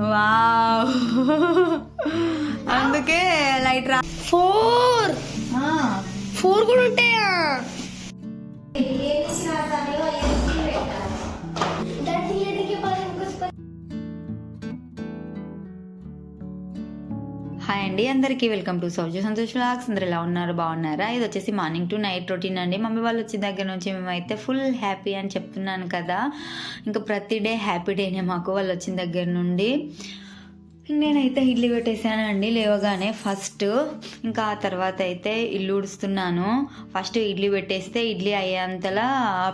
Wow. అందుకే light రా. Four. Four కూడా ఉంటాయా? హాయ్ అండి అందరికీ welcome to Sauju Santosh vlogs. అందరు ఎలా ఉన్నారు? బాగున్నారా? ఇది వచ్చేసి మార్నింగ్ టు నైట్ రొటీన్ అండి. మమ్మీ వాళ్ళు వచ్చిన దగ్గర నుంచి మేమైతే ఫుల్ హ్యాపీ అని చెప్తున్నాను కదా. ఇంకా ప్రతి డే హ్యాపీ డేనే మాకు వాళ్ళు వచ్చిన దగ్గర నుండి. నేనైతే ఇడ్లీ పెట్టేశానండి లేవగానే ఫస్ట్ ఇంకా ఆ తర్వాత అయితే ఇల్లు ఉడుస్తున్నాను ఫస్ట్ ఇడ్లీ పెట్టేస్తే ఇడ్లీ అయ్యేంతలా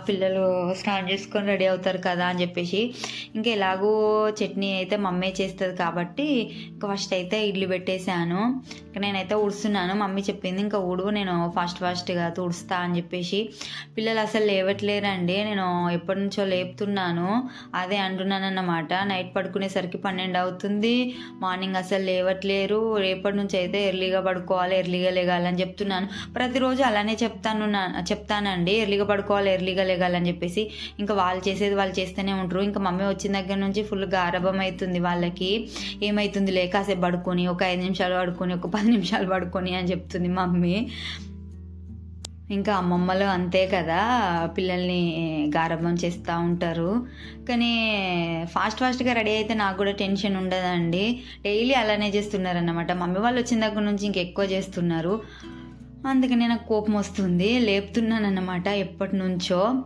పిల్లలు స్నానం చేసుకొని రెడీ అవుతారు కదా అని చెప్పేసి. ఇంకా ఎలాగో చట్నీ అయితే మమ్మీ చేస్తుంది కాబట్టి ఇంకా ఫస్ట్ అయితే ఇడ్లీ పెట్టేశాను. ఇంకా నేనైతే ఉడుస్తున్నాను మమ్మీ చెప్పింది ఇంకా ఊడు నేను ఫాస్ట్ ఫాస్ట్గా తుడుస్తా అని చెప్పేసి. పిల్లలు అసలు లేవట్లేరండి. నేను ఎప్పటి నుంచో లేపుతున్నాను. అదే అంటున్నాను అన్నమాట నైట్ పడుకునేసరికి పన్నెండు అవుతుంది. మార్నింగ్ అసలు లేవట్లేరు రేపటి నుంచి అయితే ఎర్లీగా పడుకోవాలి ఎర్లీగా లేగాలని చెప్తున్నాను. ప్రతిరోజు అలానే చెప్తాను నా- చెప్తానండి. ఎర్లీగా పడుకోవాలి ఎర్లీగా లేగాలని చెప్పేసి ఇంకా వాళ్ళు చేసేది వాళ్ళు చేస్తూనే ఉంటారు. ఇంకా మమ్మీ వచ్చిన దగ్గర నుంచి ఫుల్ గారభం అవుతుంది వాళ్ళకి. ఏమవుతుంది లేక కాసేపు పడుకొని ఒక ఐదు నిమిషాలు పడుకొని ఒక పది నిమిషాలు పడుకొని అని చెప్తుంది మమ్మీ. ఇంకా అమ్మమ్మలు అంతే కదా పిల్లల్ని గారభం చేస్తూ ఉంటారు. కానీ ఫాస్ట్ ఫాస్ట్గా రెడీ అయితే నాకు కూడా టెన్షన్ ఉండదండి. డైలీ అలానే చేస్తున్నారన్నమాట. మమ్మీ వాళ్ళు వచ్చిన దగ్గర నుంచి ఇంకెక్కువ చేస్తున్నారు. అందుకనే నాకు కోపం వస్తుంది. లేపుతున్నాను అన్నమాట ఎప్పటి నుంచో.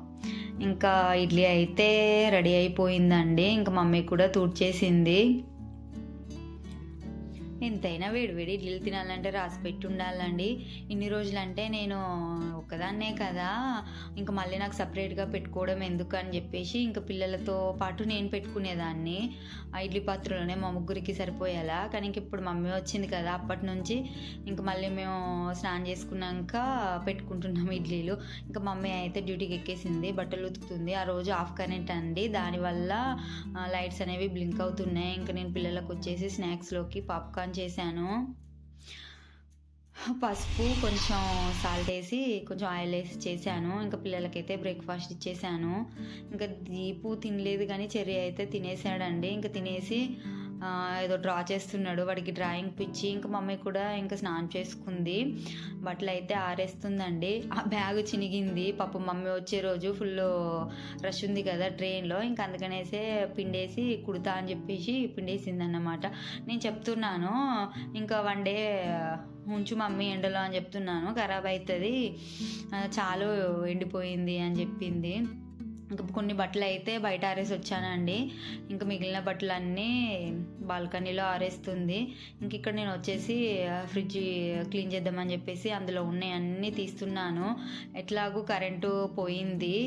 ఇంకా ఇడ్లీ అయితే రెడీ అయిపోయిందండి. ఇంకా మమ్మీ కూడా తుడిచేసింది. ఎంతైనా వేడి ఇడ్లీలు తినాలంటే రాసి పెట్టి ఉండాలండి. ఇన్ని రోజులు అంటే నేను ఒక్కదాన్నే కదా. ఇంకా మళ్ళీ నాకు సపరేట్గా పెట్టుకోవడం ఎందుకు అని చెప్పేసి ఇంకా పిల్లలతో పాటు నేను పెట్టుకునేదాన్ని. ఆ ఇడ్లీ పాత్రలోనే మా ముగ్గురికి సరిపోయేలా. కానీ ఇంక ఇప్పుడు మమ్మీ వచ్చింది కదా అప్పటి నుంచి ఇంకా మళ్ళీ మేము స్నానం చేసుకున్నాక పెట్టుకుంటున్నాం ఇడ్లీలు. ఇంకా మమ్మీ అయితే డ్యూటీకి ఎక్కేసింది బట్టలు ఉతుకుతుంది. ఆ రోజు ఆఫ్ కరెంట్ అండి. దానివల్ల లైట్స్ అనేవి బ్లింక్ అవుతున్నాయి. ఇంకా నేను పిల్లలకు వచ్చేసి స్నాక్స్లోకి పాప్కార్న్ చేశాను. పసుపు కొంచెం సాల్ట్ వేసి కొంచెం ఆయిల్ వేసి చేశాను. ఇంకా పిల్లలకైతే బ్రేక్ఫాస్ట్ ఇచ్చేసాను ఇంకా దీపు తినలేదు కానీ చెర్రీ అయితే తినేసాడండి. ఇంకా తినేసి ఏదో డ్రా చేస్తున్నాడు వాడికి డ్రాయింగ్ పిచ్చి ఇంకా మమ్మీ కూడా ఇంకా స్నానం చేసుకుంది. బట్టలు అయితే ఆరేస్తుందండి. ఆ బ్యాగ్ చినిగింది. పాపం మమ్మీ వచ్చే రోజు ఫుల్ రష్ ఉంది కదా ట్రైన్లో. ఇంకా అందుకనేసే పిండేసి కుడతా అని చెప్పేసి పిండేసింది అన్నమాట నేను చెప్తున్నాను ఇంకా వన్ డే ఉంచు మమ్మీ ఎండలో అని చెప్తున్నాను. ఖరాబ్ అవుతుంది చాలు ఎండిపోయింది అని చెప్పింది. ఇంకా కొన్ని బట్టలు అయితే బయట ఆరేసి వచ్చానండి. ఇంకా మిగిలిన బట్టలు అన్నీ బాల్కనీలో ఆరేస్తుంది. ఇంక ఇక్కడ నేను వచ్చేసి ఫ్రిడ్జ్ క్లీన్ చేద్దామని చెప్పేసి అందులో ఉన్నాయి అన్నీ తీస్తున్నాను. ఎట్లాగూ కరెంటు పోయింది.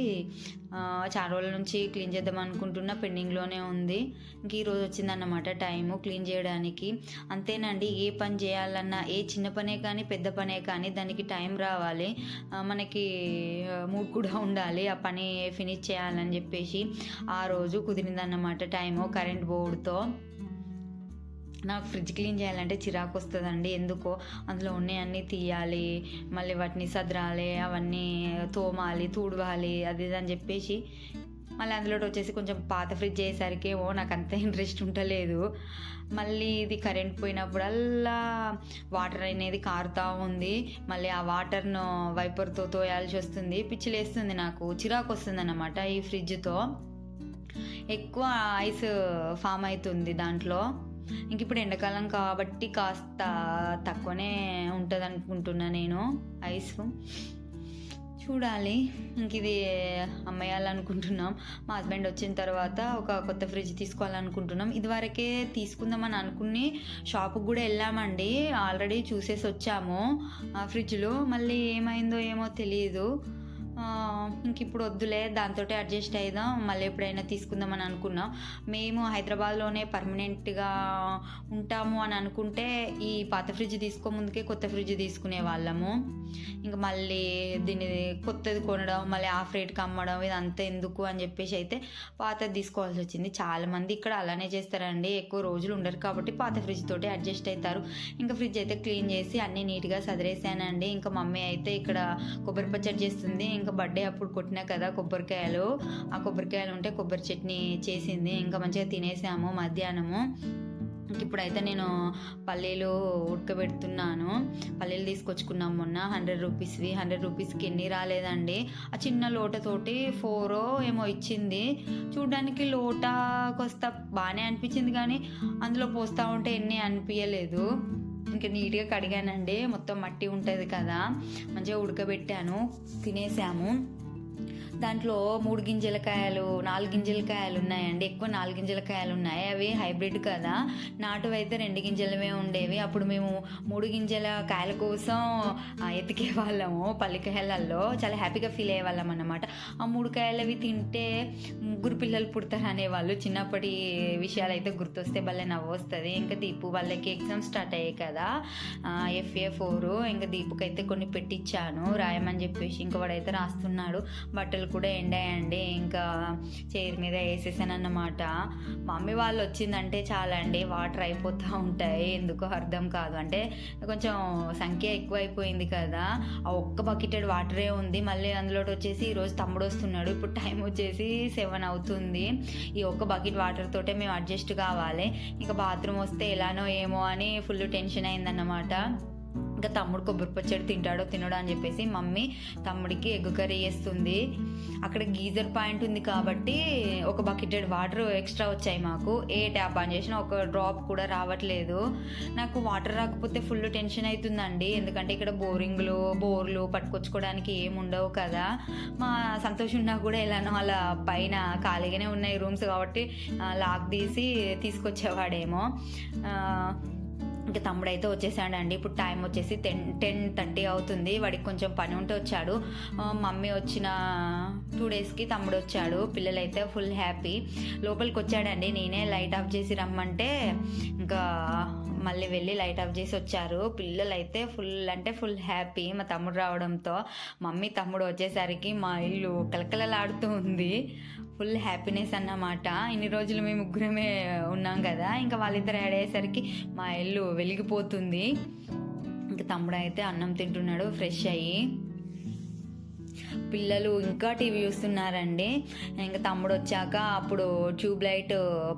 చాలా రోజుల నుంచి క్లీన్ చేద్దాం అనుకుంటున్నా పెండింగ్లోనే ఉంది. ఇంక ఈరోజు వచ్చిందన్నమాట టైము క్లీన్ చేయడానికి. అంతేనండి ఏ పని చేయాలన్నా ఏ చిన్న పనే కానీ పెద్ద పనే కానీ దానికి టైం రావాలి. మనకి మూడ్ కూడా ఉండాలి ఆ పని ఫినిష్ చేయాలని చెప్పేసి ఆ రోజు కుదిరిందన్నమాట టైము కరెంట్ బోర్డుతో. నాకు ఫ్రిడ్జ్ క్లీన్ చేయాలంటే చిరాకు వస్తుందండి. ఎందుకో? అందులో ఉన్నాయన్నీ తీయాలి మళ్ళీ వాటిని సదరాలి అవన్నీ తోమాలి తూడవాలి అది ఇది అని చెప్పేసి మళ్ళీ అందులో వచ్చేసి కొంచెం పాత ఫ్రిడ్జ్ అయ్యేసరికి ఓ నాకు అంత ఇంట్రెస్ట్ ఉండలేదు. మళ్ళీ ఇది కరెంట్ పోయినప్పుడల్లా వాటర్ అనేది కారుతూ ఉంది. మళ్ళీ ఆ వాటర్ను వైపర్తో తోయాల్సి వస్తుంది. పిచ్చిలేస్తుంది నాకు. చిరాకు వస్తుంది అన్నమాట ఈ ఫ్రిడ్జ్తో ఎక్కువ ఐస్ ఫామ్ అవుతుంది దాంట్లో. ఇంక ఇప్పుడు ఎండాకాలం కాబట్టి కాస్త తక్కువనే ఉంటుంది అనుకుంటున్నా నేను ఐస్. చూడాలి. ఇంక ఇది అమ్మేయాలనుకుంటున్నాం. మా హస్బెండ్ వచ్చిన తర్వాత ఒక కొత్త ఫ్రిడ్జ్ తీసుకోవాలనుకుంటున్నాం. ఇదివరకే తీసుకుందామని అనుకుని షాపుకి కూడా వెళ్ళామండి. ఆల్రెడీ చూసేసి వచ్చాము ఆ ఫ్రిడ్జ్లో. మళ్ళీ ఏమైందో ఏమో తెలియదు ఇంక ఇప్పుడు వద్దులే దాంతో అడ్జస్ట్ అయిదాం మళ్ళీ ఎప్పుడైనా తీసుకుందామని అనుకున్నాం. మేము హైదరాబాద్లోనే పర్మనెంట్గా ఉంటాము అని అనుకుంటే ఈ పాత ఫ్రిడ్జ్ తీసుకో ముందుకే కొత్త ఫ్రిడ్జ్ తీసుకునే వాళ్ళము. ఇంకా మళ్ళీ దీన్ని కొత్తది కొనడం మళ్ళీ ఆఫ్ రేట్కి అమ్మడం ఇదంతా ఎందుకు అని చెప్పేసి అయితే పాతది తీసుకోవాల్సి వచ్చింది. చాలామంది ఇక్కడ అలానే చేస్తారండి. ఎక్కువ రోజులు ఉండరు కాబట్టి పాత ఫ్రిడ్జ్ తోటి అడ్జస్ట్ అవుతారు ఇంకా ఫ్రిడ్జ్ అయితే క్లీన్ చేసి అన్నీ నీట్గా సదిరేసానండి. ఇంకా మమ్మీ అయితే ఇక్కడ కొబ్బరి పచ్చడి చేస్తుంది. ఇంకా ఇంకా బర్త్డే అప్పుడు కొట్టినా కదా కొబ్బరికాయలు. ఆ కొబ్బరికాయలు ఉంటే కొబ్బరి చట్నీ చేసింది. ఇంకా మంచిగా తినేసాము మధ్యాహ్నము. ఇప్పుడైతే నేను పల్లీలు ఉడకబెడుతున్నాను. పల్లీలు తీసుకొచ్చుకున్నాం మొన్న. హండ్రెడ్ రూపీస్వి హండ్రెడ్ రూపీస్కి ఎన్ని రాలేదండి. ఆ చిన్న లోటతోటి ఫోరో ఏమో ఇచ్చింది. చూడడానికి లోటకొస్తా బాగానే అనిపించింది కానీ అందులో పోస్తూ ఉంటే ఎన్ని అనిపించలేదు ఇంకా నీట్గా కడిగానండి. మొత్తం మట్టి ఉంటుంది కదా. మంచిగా ఉడకబెట్టాను. తినేసాము. దాంట్లో మూడు గింజల కాయలు నాలుగు గింజల కాయలు ఉన్నాయండి. ఎక్కువ నాలుగు గింజల కాయలు ఉన్నాయి. అవి హైబ్రిడ్ కదా. నాటువైతే అయితే రెండు గింజలమే ఉండేవి. అప్పుడు మేము మూడు గింజల కాయల కోసం ఎతికే వాళ్ళము పల్లికాయలలో చాలా హ్యాపీగా ఫీల్ అయ్యే వాళ్ళం అన్నమాట. ఆ మూడు కాయలవి తింటే ముగ్గురు పిల్లలు పుడతారు అనేవాళ్ళు. చిన్నప్పటి విషయాలు అయితే గుర్తొస్తే భలే నవ్వు వస్తుంది ఇంకా దీపు వాళ్ళకి ఎగ్జామ్ స్టార్ట్ అయ్యాయి కదా. ఎఫ్ఏ ఫోర్ ఇంకా దీపుకైతే కొన్ని పెట్టించాను. రాయమని చెప్పేసి ఇంకా వాడైతే రాస్తున్నాడు. బట్టలు కూడా ఎండాయండి. ఇంకా చైర్ మీద వేసేసాను అన్నమాట మమ్మీ వాళ్ళు వచ్చిందంటే చాలా అండి వాటర్ అయిపోతూ ఉంటాయి. ఎందుకో అర్థం కాదు. అంటే కొంచెం సంఖ్య ఎక్కువ అయిపోయింది కదా. ఆ ఒక్క బకెటెడ్ వాటరే ఉంది. మళ్ళీ అందులో వచ్చేసి ఈరోజు తమ్ముడు వస్తున్నాడు. ఇప్పుడు టైం వచ్చేసి సెవెన్ అవుతుంది. ఈ ఒక్క బకెట్ వాటర్ తోటే మేము అడ్జస్ట్ కావాలి. ఇంకా బాత్రూమ్ వస్తే ఎలానో ఏమో అని ఫుల్ టెన్షన్ అయిందన్నమాట. ఇంకా తమ్ముడు కొబ్బరి పచ్చడి తింటాడో తినడో అని చెప్పేసి మమ్మీ తమ్ముడికి ఎగ్గు కర్రీ వేస్తుంది అక్కడ గీజర్ పాయింట్ ఉంది కాబట్టి ఒక బకెటెడ్ వాటర్ ఎక్స్ట్రా వచ్చాయి మాకు. ఏ ట్యాప్ ఆన్ చేసినా ఒక డ్రాప్ కూడా రావట్లేదు. నాకు వాటర్ రాకపోతే ఫుల్ టెన్షన్ అవుతుందండి. ఎందుకంటే ఇక్కడ బోరింగ్లు బోర్లు పట్టుకొచ్చుకోవడానికి ఏముండవు కదా. మా సంతోషం ఉన్నా కూడా ఎలానో అలా పైన ఖాళీగానే ఉన్నాయి రూమ్స్ కాబట్టి లాక్ తీసి తీసుకొచ్చేవాడేమో. ఇంకా తమ్ముడు అయితే వచ్చేసాడండి. ఇప్పుడు టైం వచ్చేసి టెన్ టెన్ థర్టీ అవుతుంది. వాడికి కొంచెం పని ఉంటే వచ్చాడు. మమ్మీ వచ్చిన టూ డేస్కి తమ్ముడు వచ్చాడు. పిల్లలైతే ఫుల్ హ్యాపీ లోపలికి వచ్చాడండి. నేనే లైట్ ఆఫ్ చేసి రమ్మంటే ఇంకా మళ్ళీ వెళ్ళి లైట్ ఆఫ్ చేసి వచ్చారు. పిల్లలు అయితే ఫుల్ అంటే ఫుల్ హ్యాపీ. మా తమ్ముడు రావడంతో మమ్మీ తమ్ముడు వచ్చేసరికి మా ఇల్లు కలకలలాడుతూ ఉంది. ఫుల్ హ్యాపీనెస్ అన్నమాట. ఇన్ని రోజులు మేము ముగ్గురమే ఉన్నాం కదా. ఇంకా వాళ్ళిద్దరు యాడ్ అయ్యేసరికి మా ఇల్లు వెలిగిపోతుంది. ఇంకా తమ్ముడు అయితే అన్నం తింటున్నాడు ఫ్రెష్ అయ్యి. పిల్లలు ఇంకా టీవీ చూస్తున్నారండి. ఇంకా తమ్ముడు వచ్చాక అప్పుడు ట్యూబ్ లైట్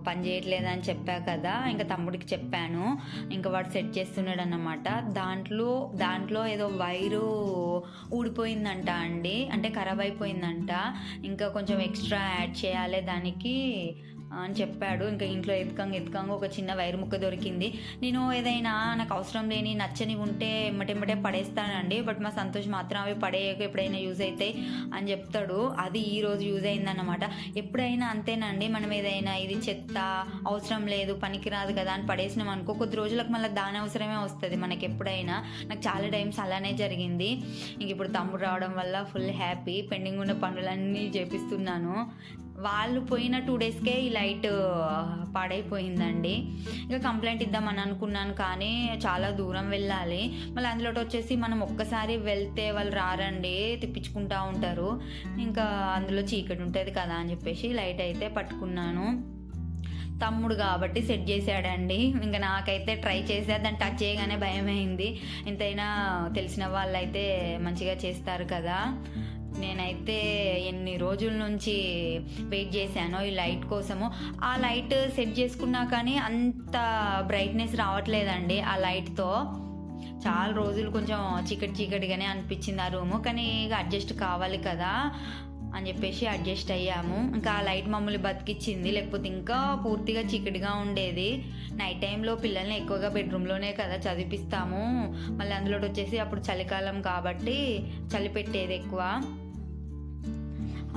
పని చేయట్లేదని చెప్పా కదా ఇంకా తమ్ముడికి చెప్పాను. ఇంకా వాడు సెట్ చేస్తున్నాడు అన్నమాట దాంట్లో దాంట్లో ఏదో వైరు ఊడిపోయిందంట అండి. అంటే ఖరాబ్ అయిపోయిందంట. ఇంకా కొంచెం ఎక్స్ట్రా యాడ్ చేయాలి దానికి అని చెప్పాడు. ఇంకా ఇంట్లో ఎత్తుకంగా ఎత్తుకంగా ఒక చిన్న వైర్ ముక్క దొరికింది. నేను ఏదైనా నాకు అవసరం లేని నచ్చని ఉంటే ఎమ్మటెమ్మటే పడేస్తానండి. బట్ మా సంతోష్ మాత్రం అవి పడేయక ఎప్పుడైనా యూజ్ అవుతాయి అని చెప్తాడు. అది ఈ రోజు యూజ్ అయిందన్నమాట. ఎప్పుడైనా అంతేనండి. మనం ఏదైనా ఇది చెత్త అవసరం లేదు పనికిరాదు కదా అని పడేసినాం అనుకో కొద్ది రోజులకు మళ్ళీ దాని అవసరమే వస్తుంది మనకి ఎప్పుడైనా. నాకు చాలా టైమ్స్ అలానే జరిగింది. ఇంక ఇప్పుడు తమ్ముడు రావడం వల్ల ఫుల్ హ్యాపీ. పెండింగ్ ఉన్న పనులన్నీ చేపిస్తున్నాను. వాళ్ళు పోయిన టూ డేస్కే ఈ లైట్ పాడైపోయిందండి. ఇంకా కంప్లైంట్ ఇద్దామని అనుకున్నాను కానీ చాలా దూరం వెళ్ళాలి. మళ్ళీ అందులో వచ్చేసి మనం ఒక్కసారి వెళ్తే వాళ్ళు రారండి తిప్పించుకుంటా ఉంటారు. ఇంకా అందులో చీకటి ఉంటుంది కదా అని చెప్పేసి లైట్ అయితే పట్టుకున్నాను. తమ్ముడు కాబట్టి సెట్ చేశాడండి. ఇంకా నాకైతే ట్రై చేసా దాన్ని టచ్ చేయగానే భయం అయింది ఎంతైనా తెలిసిన వాళ్ళైతే మంచిగా చేస్తారు కదా. నేనైతే ఎన్ని రోజుల నుంచి వెయిట్ చేశానో ఈ లైట్ కోసము ఆ లైట్ సెట్ చేసుకున్నా కానీ అంత బ్రైట్నెస్ రావట్లేదండి ఆ లైట్తో. చాలా రోజులు కొంచెం చీకటి చీకటిగానే అనిపించింది ఆ రూము కానీ ఇక అడ్జస్ట్ కావాలి కదా అని చెప్పేసి అడ్జస్ట్ అయ్యాము. ఇంకా ఆ లైట్ మమ్మల్ని బతికిచ్చింది లేకపోతే ఇంకా పూర్తిగా చీకటిగా ఉండేది. నైట్ టైంలో పిల్లల్ని ఎక్కువగా బెడ్రూమ్లోనే కదా చదివిపిస్తాము. మళ్ళీ అందులో వచ్చేసి అప్పుడు చలికాలం కాబట్టి చలి పెట్టేది ఎక్కువ.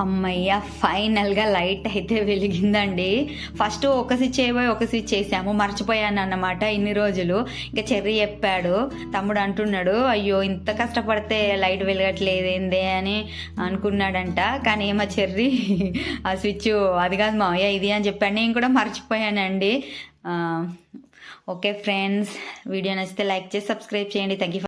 అమ్మయ్య ఫైనల్గా లైట్ అయితే వెలిగిందండి. ఫస్ట్ ఒక స్విచ్ అయిపోయి ఒక స్విచ్ వేసాము. మర్చిపోయాను అన్నమాట ఇన్ని రోజులు. ఇంకా చెర్రీ చెప్పాడు. తమ్ముడు అంటున్నాడు అయ్యో ఇంత కష్టపడితే లైట్ వెలగట్లేదేందే అని అనుకున్నాడంట. కానీ మా చెర్రి ఆ స్విచ్ అది కాదు మావయ్య ఇది అని చెప్పాను నేను కూడా మర్చిపోయానండి. ఓకే ఫ్రెండ్స్ వీడియో నచ్చితే లైక్ చేసి సబ్స్క్రైబ్ చేయండి. Thank you